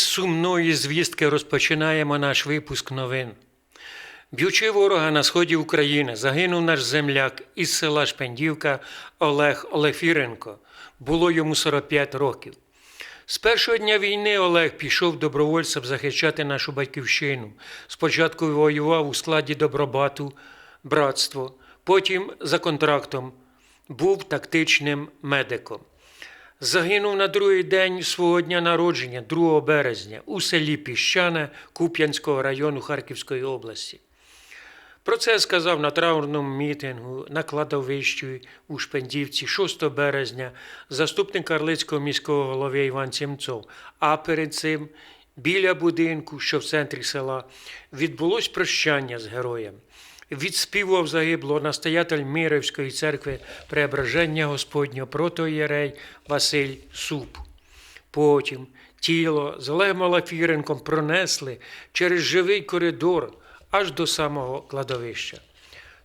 Сумної звістки розпочинаємо наш випуск новин. Б'ючи ворога на сході України, загинув наш земляк із села Шпендівка Олег Олефіренко. Було йому 45 років. З першого дня війни Олег пішов добровольцем захищати нашу батьківщину. Спочатку воював у складі добробату, братство, потім за контрактом був тактичним медиком. Загинув на другий день свого дня народження, 2 березня, у селі Піщане Куп'янського району Харківської області. Про це сказав на траурному мітингу на кладовищі у Шпендівці 6 березня заступник Карлицького міського голови Іван Сімцов. А перед цим біля будинку, що в центрі села, відбулось прощання з героєм. Відспівував загиблого настоятель Мирівської церкви Преображення Господнього протоєрей Василь Суп. Потім тіло з Олегом Олафіренком пронесли через живий коридор аж до самого кладовища.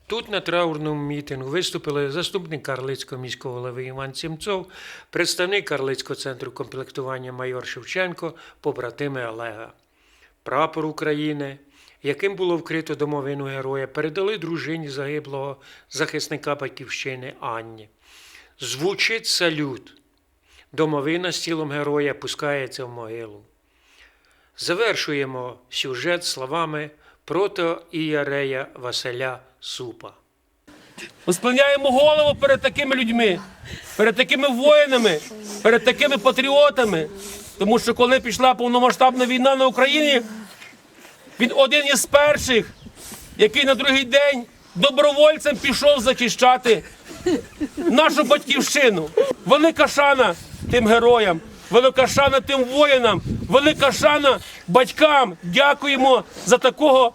Тут на траурному мітингу виступили заступник Карлицького міського голови Іван Сімцов, представник Карлицького центру комплектування майор Шевченко, побратими Олега. Прапор України, яким було вкрито домовину героя, передали дружині загиблого захисника батьківщини Анні. Звучить салют. Домовина з тілом героя пускається в могилу. Завершуємо сюжет словами протоієрея Василя Супа. Ми склоняємо голову перед такими людьми, перед такими воїнами, перед такими патріотами. Тому що коли пішла повномасштабна війна на Україні, він один із перших, який на другий день добровольцем пішов захищати нашу батьківщину. Велика шана тим героям, велика шана тим воїнам, велика шана батькам. Дякуємо за такого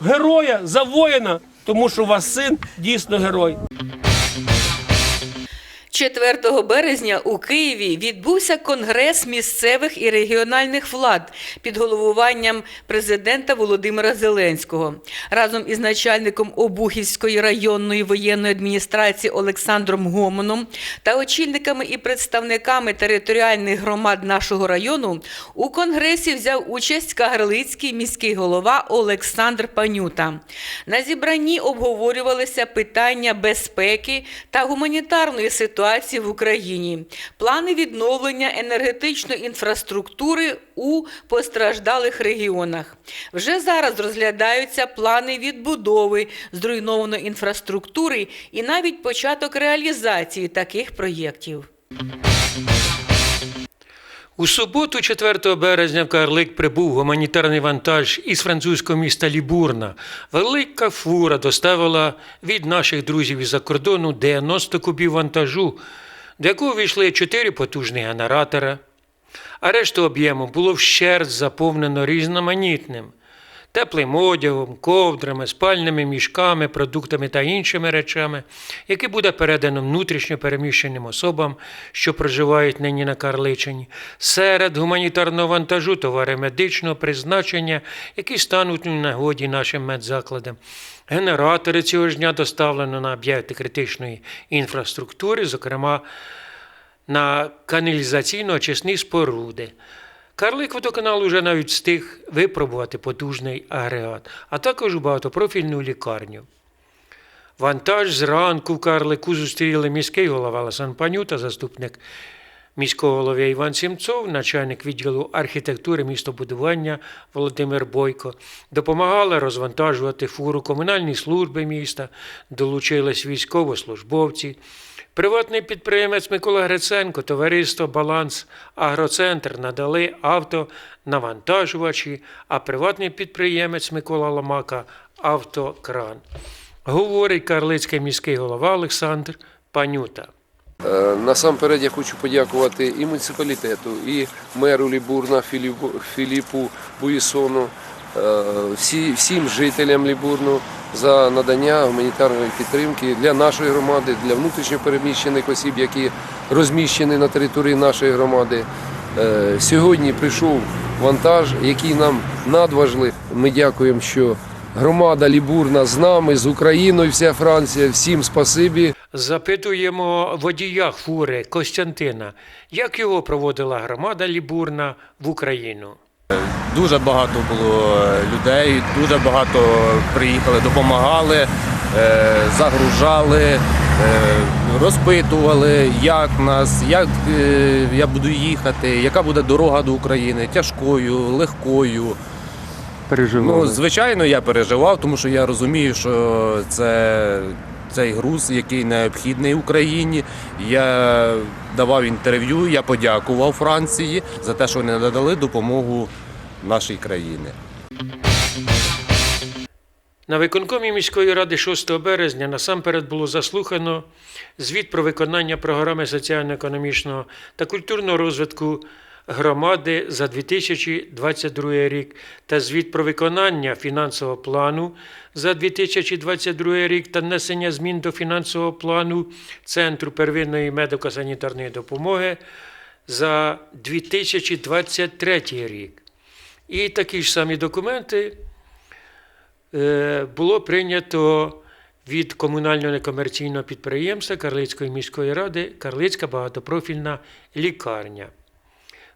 героя, за воїна, тому що у вас син дійсно герой. 4 березня у Києві відбувся конгрес місцевих і регіональних влад під головуванням президента Володимира Зеленського. Разом із начальником Обухівської районної воєнної адміністрації Олександром Гомоном та очільниками і представниками територіальних громад нашого району у конгресі взяв участь Кагарлицький міський голова Олександр Панюта. На зібранні обговорювалися питання безпеки та гуманітарної ситуації в Україні, плани відновлення енергетичної інфраструктури у постраждалих регіонах. Вже зараз розглядаються плани відбудови зруйнованої інфраструктури і навіть початок реалізації таких проєктів. У суботу, 4 березня, в Карлик прибув гуманітарний вантаж із французького міста Лібурна. Велика фура доставила від наших друзів із-за кордону 90 кубів вантажу, до якого війшли 4 потужні генератора. А решту об'єму було вщерть заповнено різноманітним теплим одягом, ковдрами, спальними мішками, продуктами та іншими речами, які буде передано внутрішньо переміщеним особам, що проживають нині на Карличині, серед гуманітарного вантажу товари медичного призначення, які стануть у нагоді нашим медзакладам. Генератори цього ж дня доставлено на об'єкти критичної інфраструктури, зокрема на каналізаційно-очисні споруди. Карлик водоканал уже навіть встиг випробувати потужний агрегат, а також багатопрофільну лікарню. Вантаж зранку Карлику зустріли міський голова Ласан Паню заступник міського голови Іван Сімцов, начальник відділу архітектури містобудування Володимир Бойко. Допомагали розвантажувати фуру комунальні служби міста, долучились військовослужбовці. Приватний підприємець Микола Гриценко, товариство Баланс Агроцентр надали автонавантажувачі, а приватний підприємець Микола Ломака автокран. Говорить карлицький міський голова Олександр Панюта. Е, Насамперед я хочу подякувати і муніципалітету, і меру Лібурна Філіпу, Буїсону, е, всі, всім жителям Лібурну за надання гуманітарної підтримки для нашої громади, для внутрішньопереміщених осіб, які розміщені на території нашої громади. Е, Сьогодні прийшов вантаж, який нам надважлив. Ми дякуємо, що громада Лібурна з нами, з Україною, вся Франція. Всім спасибі. Запитуємо водія фури Костянтина, як його проводила громада Лібурна в Україну. Дуже багато було людей, дуже багато приїхали, допомагали, е, загружали, е, розпитували, як нас, як е, я буду їхати, яка буде дорога до України, тяжкою, легкою. Ну, звичайно, я переживав, тому що я розумію, що це цей груз, який необхідний Україні. Я давав інтерв'ю, я подякував Франції за те, що вони надали допомогу нашій країні. На виконкомі міської ради 6 березня насамперед було заслухано звіт про виконання програми соціально-економічного та культурного розвитку громади за 2022 рік та звіт про виконання фінансового плану за 2022 рік та внесення змін до фінансового плану Центру первинної медико-санітарної допомоги за 2023 рік. І такі ж самі документи е, було прийнято від комунального некомерційного підприємства Карлицької міської ради Карлицька багатопрофільна лікарня.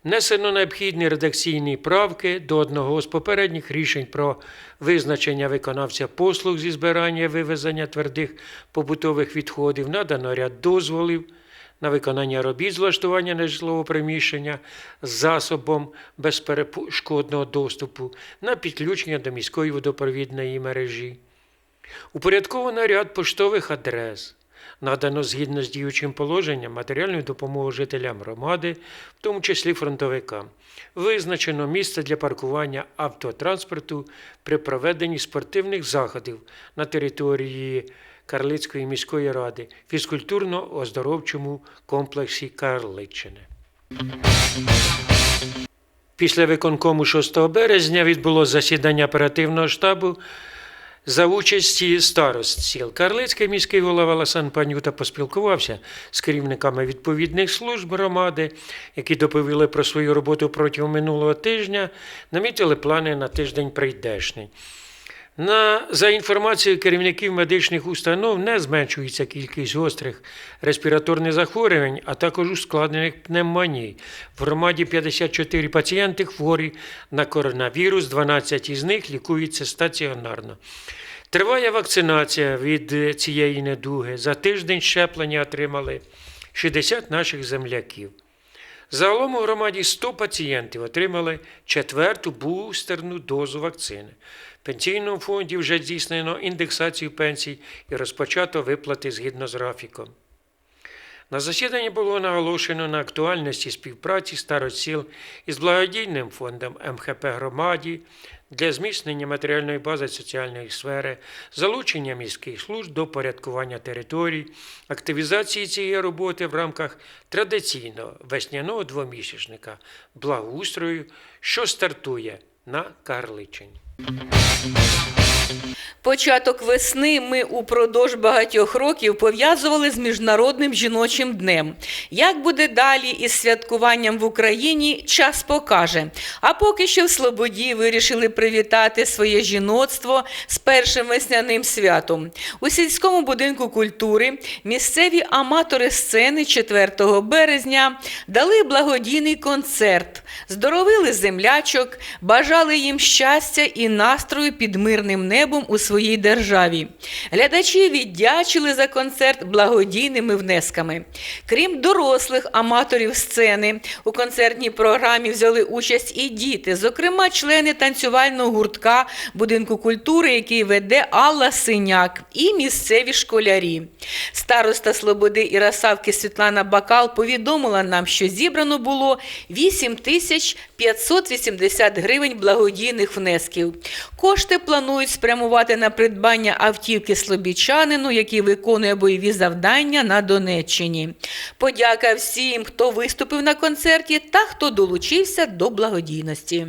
Внесено необхідні редакційні правки до одного з попередніх рішень про визначення виконавця послуг зі збирання і вивезення твердих побутових відходів, надано ряд дозволів на виконання робіт з влаштування нежитлового приміщення з засобом безперешкодного доступу на підключення до міської водопровідної мережі. Упорядковано ряд поштових адрес. Надано згідно з діючим положенням матеріальну допомогу жителям громади, в тому числі фронтовикам. Визначено місце для паркування автотранспорту при проведенні спортивних заходів на території Карлицької міської ради, фізкультурно-оздоровчому комплексі Карличчини. Після виконкому 6 березня відбулося засідання оперативного штабу за участі старост сіл. Карлицький міський голова Ласан Панюта поспілкувався з керівниками відповідних служб громади, які доповіли про свою роботу протягом минулого тижня, намітили плани на тиждень прийдешний. На, за інформацією керівників медичних установ, не зменшується кількість гострих респіраторних захворювань, а також ускладнених пневмоній. В громаді 54 пацієнти хворі на коронавірус, 12 із них лікуються стаціонарно. Триває вакцинація від цієї недуги. За тиждень щеплення отримали 60 наших земляків. Загалом у громаді 100 пацієнтів отримали четверту бустерну дозу вакцини. В пенсійному фонді вже здійснено індексацію пенсій і розпочато виплати згідно з графіком. На засіданні було наголошено на актуальності співпраці старосіл із благодійним фондом МХП громаді для зміцнення матеріальної бази соціальної сфери, залучення міських служб до порядкування територій, активізації цієї роботи в рамках традиційного весняного двомісячника благоустрою, що стартує на Карличині. Початок весни ми упродовж багатьох років пов'язували з Міжнародним жіночим днем. Як буде далі із святкуванням в Україні, час покаже. А поки що в Слободі вирішили привітати своє жіноцтво з першим весняним святом. У сільському будинку культури місцеві аматори сцени 4 березня дали благодійний концерт, здоровили землячок, бажали їм щастя і настрою під мирним небом у своїй державі. Глядачі віддячили за концерт благодійними внесками. Крім дорослих аматорів сцени, у концертній програмі взяли участь і діти, зокрема, члени танцювального гуртка будинку культури, який веде Алла Синяк, і місцеві школярі. Староста Слободи і Расавки Світлана Бакал повідомила нам, що зібрано було 8 тисяч 580 гривень благодійних внесків. Кошти планують спрямувати на придбання автівки слобічанину, який виконує бойові завдання на Донеччині. Подяка всім, хто виступив на концерті та хто долучився до благодійності.